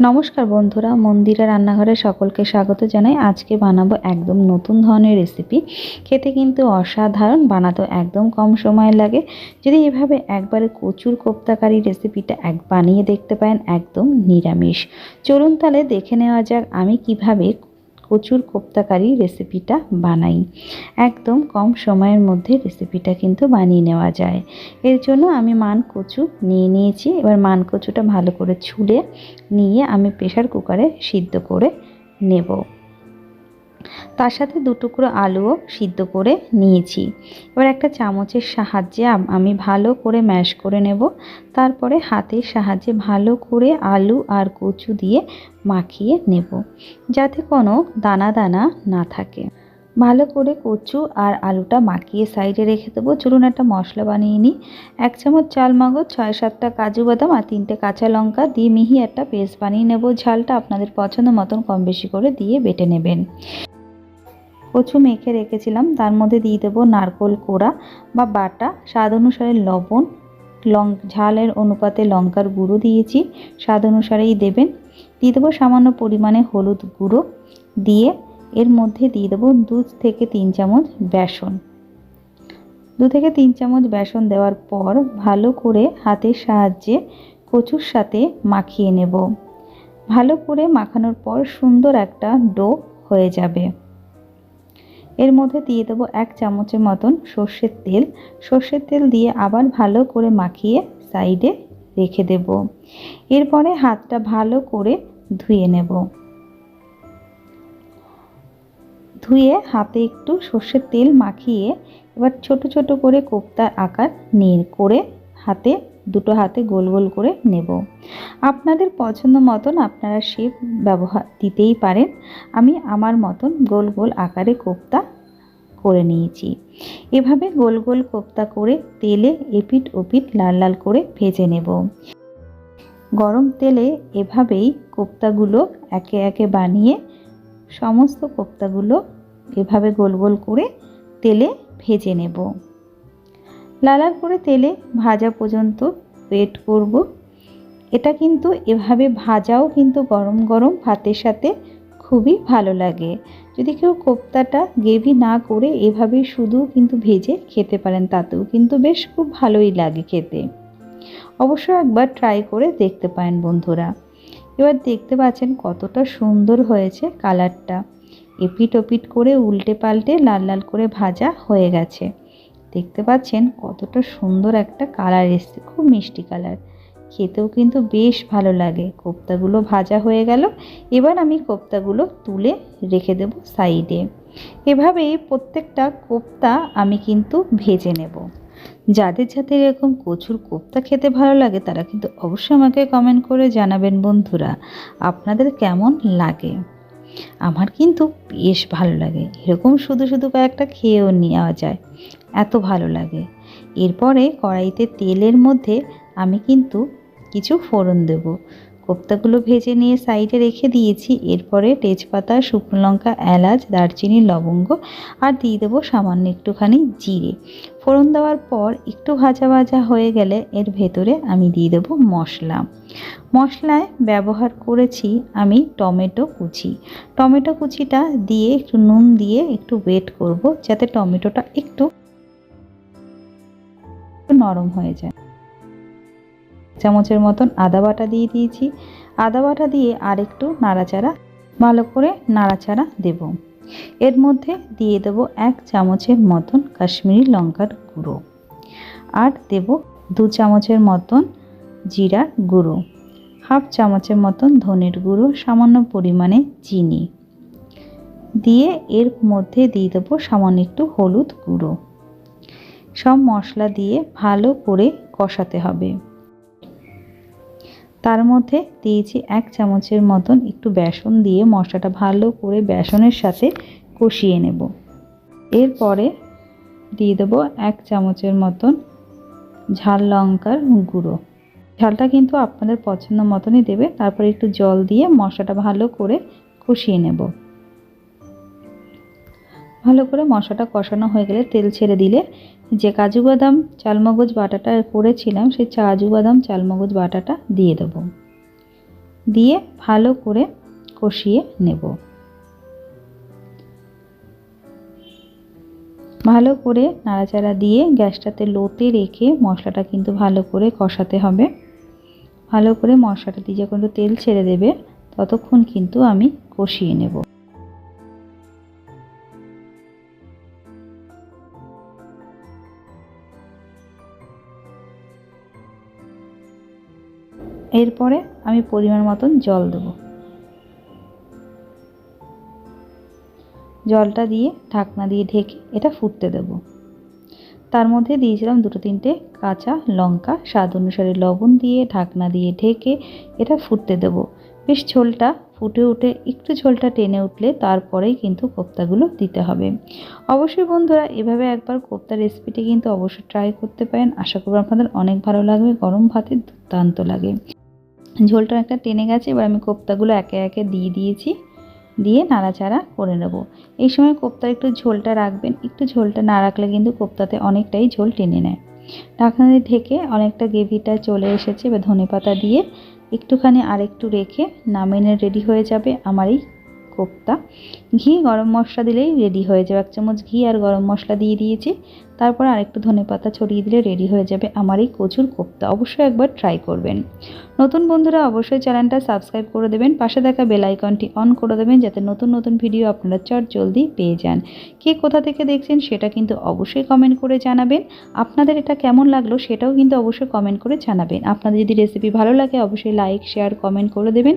নমস্কার বন্ধুরা, মন্দিরা রান্নাঘরে সকলকে স্বাগত জানাই। আজকে বানাবো একদম নতুন ধরনের রেসিপি। খেতে কিন্তু অসাধারণ বানাতে একদম কম সময় লাগে। যদি এভাবে একবারে কচুর কোপ্তাকারী রেসিপিটা এক বানিয়ে দেখতে পারেন, একদম নিরামিষ। চলুন তাহলে দেখে নেওয়া যাক আমি কীভাবে কচুর কোপ্তাকারী রেসিপিটা বানাই। একদম কম সময়ের মধ্যে রেসিপিটা কিন্তু বানিয়ে নেওয়া যায়। এর জন্য আমি মান কচু নিয়ে নিয়েছি। এবার মান কচুটা ভালো করে ছুলে নিয়ে আমি প্রেশার কুকারে সিদ্ধ করে নেব। তার সাথে টুকরো আলুও সিদ্ধ করে নিয়েছি। এবার একটা চামচের সাহায্যে আমি ভালো করে ম্যাশ করে নেব। তারপরে হাতের সাহায্যে ভালো করে আলু আর কচু দিয়ে মাখিয়ে নেব, যাতে কোনো দানা দানা না থাকে। ভালো করে কচু আর আলুটা মাখিয়ে সাইডে রেখে দেবো। চলুন একটা মশলা বানিয়ে নিই। এক চামচ চাল মগজ ছয় সাতটা কাজু বাদাম আর তিনটে কাঁচা লঙ্কা দিয়ে মিহি একটা পেস্ট বানিয়ে নেব। ঝালটা আপনাদের পছন্দ মতন কম বেশি করে দিয়ে বেটে নেবেন। কচু মেখে রেখেছিলাম। তার মধ্যে দিয়ে দেবো নারকোল কোড়া বা বাটা। স্বাদ অনুসারে লবণ, লং ঝালের অনুপাতে লঙ্কার গুঁড়ো দিয়েছি। স্বাদ অনুসারেই দেবেন। দিয়ে দেবো সামান্য পরিমাণে হলুদ গুঁড়ো। দিয়ে এর মধ্যে দিয়ে দেবো দু থেকে তিন চামচ বেসন। দু থেকে তিন চামচ বেসন দেওয়ার পর ভালো করে হাতের সাহায্যে কচুর সাথে মাখিয়ে নেব। ভালো করে মাখানোর পর সুন্দর একটা ডো হয়ে যাবে। এর মধ্যে দিয়ে দেবো এক চামচের মতন সর্ষের তেল। সর্ষের তেল দিয়ে আবার ভালো করে মাখিয়ে সাইডে রেখে দেব। এরপরে হাতটা ভালো করে ধুয়ে নেব। ধুয়ে হাতে একটু সর্ষের তেল মাখিয়ে এবার ছোট ছোট করে কোপ্তার আকার নিয়ে করে হাতে দুটো হাতে গোল গোল করে নেব। আপনাদের পছন্দ মতন আপনারা শেপ ব্যবহার দিতেই পারেন। আমি আমার মতন গোল গোল আকারে কোপ্তা করে নিয়েছি। এভাবে গোল গোল কোপ্তা করে তেলে এপিট ওপিট লাল লাল করে ভেজে নেব। গরম তেলে এভাবেই কোপ্তাগুলো একে একে বানিয়ে সমস্ত কোপ্তাগুলো এভাবে গোল গোল করে তেলে ভেজে নেব। লাল লাল করে তেলে ভাজা পর্যন্ত ওয়েট করব। এটা কিন্তু এভাবে ভাজাও কিন্তু গরম গরম ভাতের সাথে খুবই ভালো লাগে। যদি কেউ কোপ্তাটা গ্রেভি না করে এভাবে শুধু কিন্তু ভেজে খেতে পারেন, তাতেও কিন্তু বেশ খুব ভালোই লাগে খেতে। অবশ্য একবার ট্রাই করে দেখতে পারেন বন্ধুরা। এবার দেখতে পাচ্ছেন কতটা সুন্দর হয়েছে কালারটা এপিট ওপিট করে উল্টে পাল্টে লাল লাল করে ভাজা হয়ে গেছে। দেখতে পাচ্ছেন কতটা সুন্দর একটা কালার এসছে, খুব মিষ্টি কালার। খেতেও কিন্তু বেশ ভালো লাগে। কোপ্তাগুলো ভাজা হয়ে গেল, এবার আমি কোপ্তাগুলো তুলে রেখে দেব সাইডে। এভাবেই প্রত্যেকটা কোপ্তা আমি কিন্তু ভেজে নেব। যাদের যাদের এরকম কচুর কোপ্তা খেতে ভালো লাগে, তারা কিন্তু অবশ্যই আমাকে কমেন্ট করে জানাবেন বন্ধুরা। আপনাদের কেমন লাগে? আমার কিন্তু বেশ ভালো লাগে। এরকম শুধু শুধু কয়েকটা খেয়েও নেওয়া যায়। এত ভালো লাগে। এরপরে কড়াইতে তেলের মধ্যে আমি কিন্তু কিছু ফোড়ন দেব। কোপ্তাগুলো ভেজে নিয়ে সাইডে রেখে দিয়েছি। এরপরে তেজপাতা, শুকনো লঙ্কা, এলাচ, দারচিনি, লবঙ্গ আর দিয়ে দেবো সামান্য একটুখানি জিরে। ফোড়ন দেওয়ার পর একটু ভাজা ভাজা হয়ে গেলে এর ভেতরে আমি দিয়ে দেবো মশলা। মশলায় ব্যবহার করেছি আমি টমেটো কুচি। টমেটো কুচিটা দিয়ে একটু নুন দিয়ে একটু ওয়েট করব যাতে টমেটোটা একটু নরম হয়ে যায়। চামচের মতন আদা বাটা দিয়ে দিয়েছি। আদা বাটা দিয়ে আর একটু নাড়াচাড়া, ভালো করে নাড়াচাড়া দেব। এর মধ্যে দিয়ে দেব এক চামচের মতন কাশ্মীরি লঙ্কার গুঁড়ো। আর দেব দু চামচের মতন জিরার গুঁড়ো। হাফ চামচের মতন ধনের গুঁড়ো, সামান্য পরিমাণে চিনি। দিয়ে এর মধ্যে দিয়ে দেবো সামান্য একটু হলুদ গুঁড়ো। সব মশলা দিয়ে ভালো করে কষাতে হবে। তার মধ্যে দিয়েছি এক চামচের মতন একটু বেসন দিয়ে মশলাটা ভালো করে বেসনের সাথে কষিয়ে নেব। এরপরে দিয়ে দেবো এক চামচের মতন ঝাল লঙ্কার গুঁড়ো। ঝালটা কিন্তু আপনাদের পছন্দ মতনই দেবে, তারপরে একটু জল দিয়ে মশলাটা ভালো করে কষিয়ে নেব। ভালো করে মশলাটা কষানো হয়ে গেলে তেল ছেড়ে দিলে যে কাজু বাদাম, চালমগজ বাটাটা করেছিলাম, সেই কাজু বাদাম, চালমগজ বাটাটা দিয়ে দেবো। দিয়ে ভালো করে কষিয়ে নেব। ভালো করে নাড়াচাড়া দিয়ে গ্যাসটাতে লোতে রেখে মশলাটা কিন্তু ভালো করে কষাতে হবে। ভালো করে মশলাটা দিয়ে যখন তেল ছেড়ে দেবে, ততক্ষণ কিন্তু আমি কষিয়ে নেব। এরপরে আমি পরিমাণ মতন জল দেব। জলটা দিয়ে ঢাকনা দিয়ে ঢেকে এটা ফুটতে দেব। তার মধ্যে দিয়েছিলাম দুটো তিনটে কাঁচা লঙ্কা, স্বাদ অনুসারে লবণ দিয়ে ঢাকনা দিয়ে ঢেকে এটা ফুটতে দেব। বেশ ঝোলটা ফুটে উঠে একটু ঝোলটা টেনে উঠলে তারপরেই কিন্তু কোপ্তাগুলো দিতে হবে। অবশ্যই বন্ধুরা, এভাবে একবার কোপ্তা রেসিপিটি কিন্তু অবশ্যই ট্রাই করতে পারেন। আশা করব আপনাদের অনেক ভালো লাগবে, গরম ভাতে দুর্দান্ত লাগে। ঝোলটা একটা টেনে গেছে, এবার আমি কোপ্তাগুলো একে একে দিয়ে দিয়েছি, দিয়ে নাড়াচাড়া করে নেব। এই সময় কোপ্তার একটু ঝোলটা রাখবেন, একটু ঝোলটা না রাখলে কিন্তু কোপ্তাতে অনেকটাই ঝোল টেনে নেয়। ঢাকনা দিয়ে ঢেকে অনেকটা গ্রেভিটা চলে এসেছে, এবার ধনে পাতা দিয়ে একটুখানি আর একটু রেখে নামিয়ে রেডি হয়ে যাবে আমার এই কোপ্তা। ঘি, গরম মশলা দিলেই রেডি হয়ে যাবে। এক চামচ ঘি আর গরম মশলা দিয়ে দিয়েছি। তারপর আরেকটু ধনে পাতা ছড়িয়ে দিলে রেডি হয়ে যাবে আমার এই কচুর কোপ্তা। অবশ্যই একবার ট্রাই করবেন। নতুন বন্ধুরা অবশ্যই চ্যানেলটা সাবস্ক্রাইব করে দেবেন। পাশে থাকা বেল আইকনটি অন করে দেবেন যাতে নতুন নতুন ভিডিও আপনারা চট জলদি পেয়ে যান। কে কোথা থেকে দেখছেন সেটা কিন্তু অবশ্যই কমেন্ট করে জানাবেন। আপনাদের এটা কেমন লাগল সেটাও কিন্তু অবশ্যই কমেন্ট করে জানাবেন। আপনাদের যদি রেসিপি ভালো লাগে অবশ্যই লাইক শেয়ার কমেন্ট করে দেবেন।